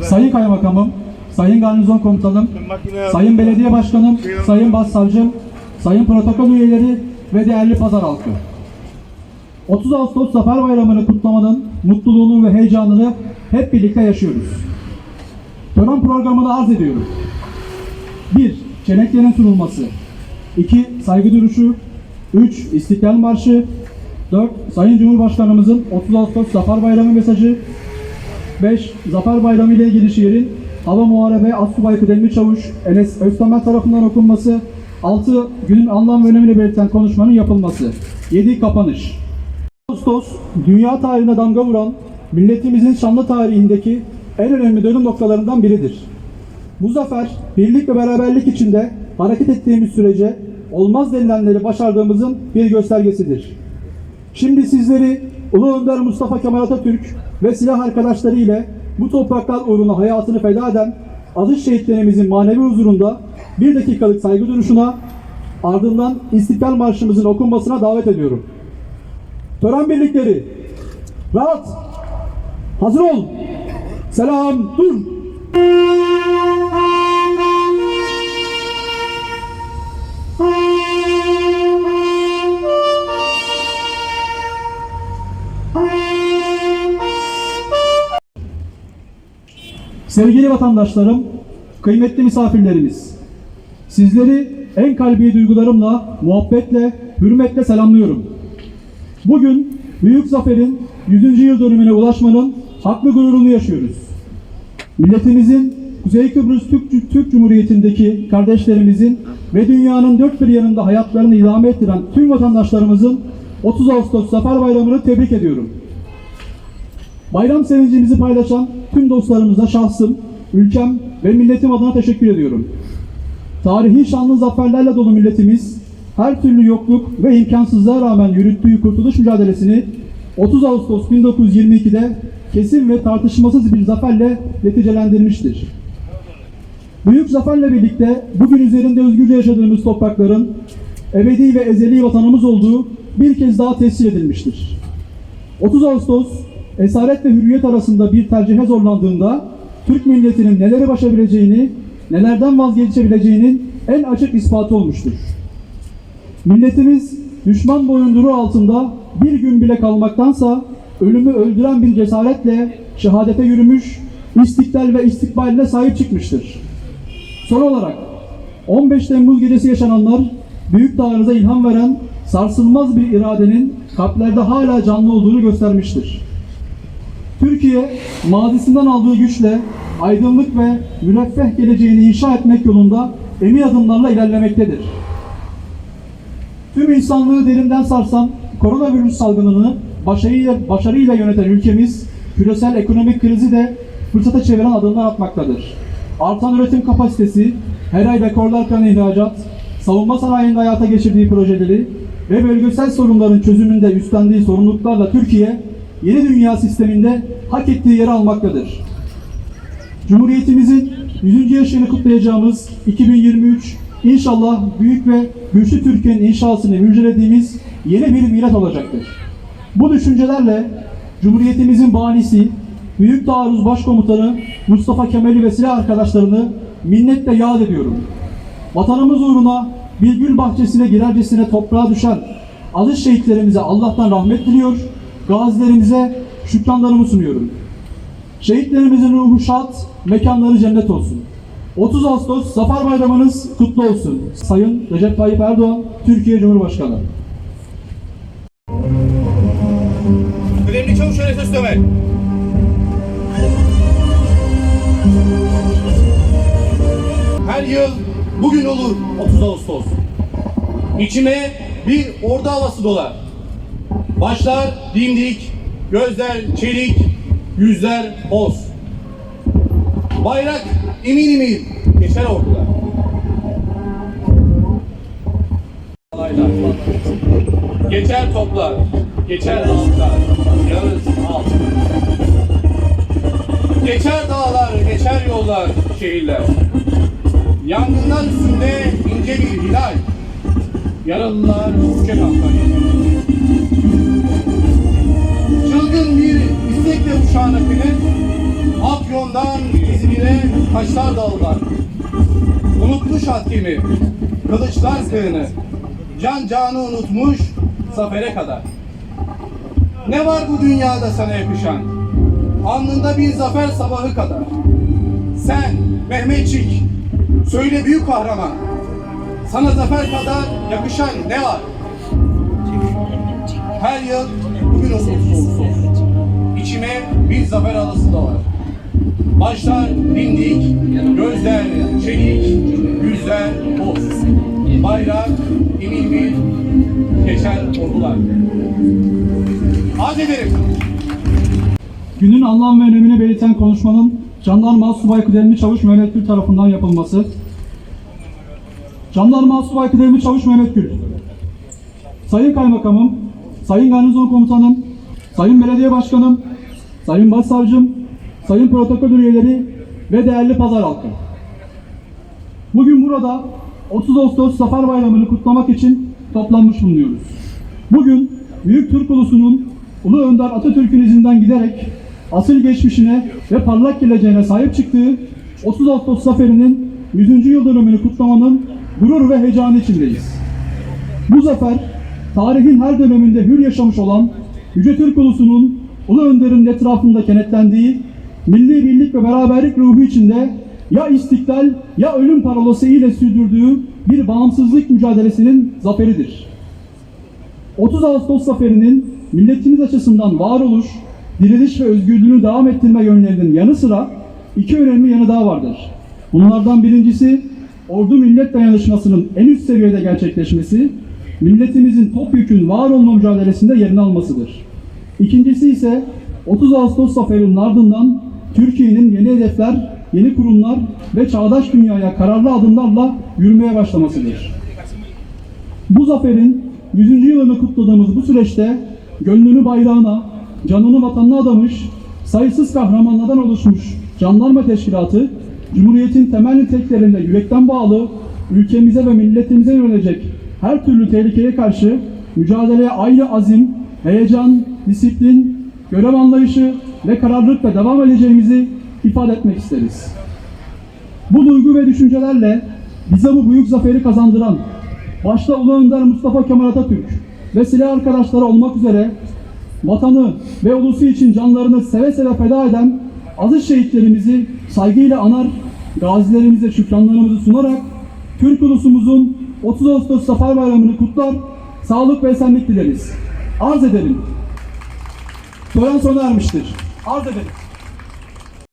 Sayın Kaymakamım, Sayın Garnizon Komutanım, Sayın Belediye Başkanım, Sayın Başsavcım, Sayın Protokol üyeleri ve değerli pazar halkı. 30 Ağustos Zafer Bayramı'nı kutlamanın mutluluğunu ve heyecanını hep birlikte yaşıyoruz. Tören programını arz ediyorum. 1. Çeneklerin sunulması 2. Saygı duruşu 3. İstiklal Marşı 4. Sayın Cumhurbaşkanımızın 30 Ağustos Zafer Bayramı mesajı 5. Zafer Bayramı ile ilgili şiirin Hava Muharebe Asubay Kıdemli Çavuş Enes Öztamer tarafından okunması 6. Günün anlam ve önemini belirten konuşmanın yapılması 7. Kapanış Ağustos, dünya tarihine damga vuran, milletimizin şanlı tarihindeki en önemli dönüm noktalarından biridir. Bu zafer, birlik ve beraberlik içinde hareket ettiğimiz sürece olmaz denilenleri başardığımızın bir göstergesidir. Şimdi sizleri Ulu Önder Mustafa Kemal Atatürk ve silah arkadaşları ile bu topraklar uğruna hayatını feda eden aziz şehitlerimizin manevi huzurunda bir dakikalık saygı duruşuna ardından İstiklal Marşımızın okunmasına davet ediyorum. Tören birlikleri. Rahat. Hazır ol. Selam. Dur. Sevgili vatandaşlarım, kıymetli misafirlerimiz, sizleri en kalbi duygularımla, muhabbetle, hürmetle selamlıyorum. Bugün büyük zaferin 100. yıl dönümüne ulaşmanın haklı gururunu yaşıyoruz. Milletimizin Kuzey Kıbrıs Türk, Türk Cumhuriyeti'ndeki kardeşlerimizin ve dünyanın dört bir yanında hayatlarını idame ettiren tüm vatandaşlarımızın 30 Ağustos Zafer Bayramı'nı tebrik ediyorum. Bayram sevincimizi paylaşan tüm dostlarımıza şahsım, ülkem ve milletim adına teşekkür ediyorum. Tarihi şanlı zaferlerle dolu milletimiz her türlü yokluk ve imkansızlığa rağmen yürüttüğü kurtuluş mücadelesini 30 Ağustos 1922'de kesin ve tartışmasız bir zaferle neticelendirmiştir. Büyük zaferle birlikte bugün üzerinde özgürce yaşadığımız toprakların ebedi ve ezeli vatanımız olduğu bir kez daha tescil edilmiştir. 30 Ağustos esaret ve hürriyet arasında bir tercihe zorlandığında Türk milletinin neleri başarabileceğini, nelerden vazgeçebileceğinin en açık ispatı olmuştur. Milletimiz düşman boyunduruğu altında bir gün bile kalmaktansa ölümü öldüren bir cesaretle şehadete yürümüş, istiklal ve istikbaline sahip çıkmıştır. Son olarak 15 Temmuz gecesi yaşananlar büyük dağınıza ilham veren sarsılmaz bir iradenin kalplerde hala canlı olduğunu göstermiştir. Türkiye mazisinden aldığı güçle aydınlık ve müreffeh geleceğini inşa etmek yolunda emin adımlarla ilerlemektedir. Tüm insanlığı derinden sarsan koronavirüs salgınını başarıyla, başarıyla yöneten ülkemiz küresel ekonomik krizi de fırsata çeviren adımlar atmaktadır. Artan üretim kapasitesi, her ay rekorlar kıran ihracat, savunma sanayinde hayata geçirdiği projeleri ve bölgesel sorunların çözümünde üstlendiği sorumluluklarla Türkiye, yeni dünya sisteminde hak ettiği yeri almaktadır. Cumhuriyetimizin 100. yaşını kutlayacağımız 2023 inşallah büyük ve güçlü Türkiye'nin inşasını müjdelediğimiz yeni bir milat olacaktır. Bu düşüncelerle Cumhuriyetimizin banisi, Büyük Taarruz Başkomutanı Mustafa Kemal'i ve silah arkadaşlarını minnetle yad ediyorum. Vatanımız uğruna bir gül bahçesine girercesine toprağa düşen aziz şehitlerimize Allah'tan rahmet diliyor, gazilerimize şükranlarımı sunuyorum. Şehitlerimizin ruhu şad, mekanları cennet olsun. 30 Ağustos Zafer Bayramınız kutlu olsun. Sayın Recep Tayyip Erdoğan, Türkiye Cumhurbaşkanı. Kıdemli Çavuş Enes Özdemir. Her yıl bugün olur 30 Ağustos. İçime bir ordu havası dolar. Başlar dimdik, gözler çelik, yüzler hoz. Bayrak emin emin geçer ordular. Geçer toplar, geçer halklar, yağız halk. Geçer dağlar, geçer yollar, şehirler. Yangınlar üstünde ince bir hilal. Yaralılar uçacak kampanya. Çılgın bir istekle uçağın akını Afyon'dan taşlar dağıllar. Unutmuş haddimi, kılıçlar kığını, can canı unutmuş zafere kadar. Ne var bu dünyada sana yakışan? Alnında bir zafer sabahı kadar. Sen Mehmetçik, söyle büyük kahraman. Sana zafer kadar yakışan ne var? Her yıl bugün olsun olsun. İçime bir zafer alısı da var. Başlar dimdik, gözler çelik, yüzler boz. Bayrak emin bir geçer ordular. Arz ederim. Günün anlam ve önemini belirten konuşmanın Jandarma Asubay Kıdemli Çavuş Mehmet Gül tarafından yapılması. Jandarma Asubay Kıdemli Çavuş Mehmet Gül. Sayın Kaymakamım, Sayın Garnizon Komutanım, Sayın Belediye Başkanım, Sayın Başsavcım, Sayın Protokol üyeleri ve değerli pazar halkı. Bugün burada 30 Ağustos Zafer Bayramı'nı kutlamak için toplanmış bulunuyoruz. Bugün Büyük Türk Ulusu'nun Ulu Önder Atatürk'ün izinden giderek asıl geçmişine ve parlak geleceğine sahip çıktığı 30 Ağustos Zaferi'nin 100. yıl dönümünü kutlamanın gurur ve heyecanı içindeyiz. Bu zafer, tarihin her döneminde hür yaşamış olan Yüce Türk Ulusu'nun Ulu Önder'in etrafında kenetlendiği milli birlik ve beraberlik ruhu içinde ya istiklal ya ölüm parolası ile sürdürdüğü bir bağımsızlık mücadelesinin zaferidir. 30 Ağustos zaferinin milletimiz açısından varoluş, diriliş ve özgürlüğünü devam ettirme yönlerinin yanı sıra iki önemli yanı daha vardır. Bunlardan birincisi ordu millet dayanışmasının en üst seviyede gerçekleşmesi, milletimizin topyekün var olma mücadelesinde yerini almasıdır. İkincisi ise 30 Ağustos zaferinin ardından Türkiye'nin yeni hedefler, yeni kurumlar ve çağdaş dünyaya kararlı adımlarla yürümeye başlamasıdır. Bu zaferin 100. yılını kutladığımız bu süreçte gönlünü bayrağına, canını vatanına adamış, sayısız kahramanlardan oluşmuş Jandarma Teşkilatı, Cumhuriyet'in temel niteliklerinde yürekten bağlı, ülkemize ve milletimize yönelecek her türlü tehlikeye karşı mücadeleye ayrı azim, heyecan, disiplin, görev anlayışı ve kararlılıkla devam edeceğimizi ifade etmek isteriz. Bu duygu ve düşüncelerle bize bu büyük zaferi kazandıran, başta Ulu Önder Mustafa Kemal Atatürk ve silah arkadaşları olmak üzere vatanı ve ulusu için canlarını seve seve feda eden aziz şehitlerimizi saygıyla anar, gazilerimize şükranlarımızı sunarak Türk ulusumuzun 30 Ağustos Zafer Bayramı'nı kutlar, sağlık ve esenlik dileriz. Arz ederim. Tören sona ermiştir. Arz ederim.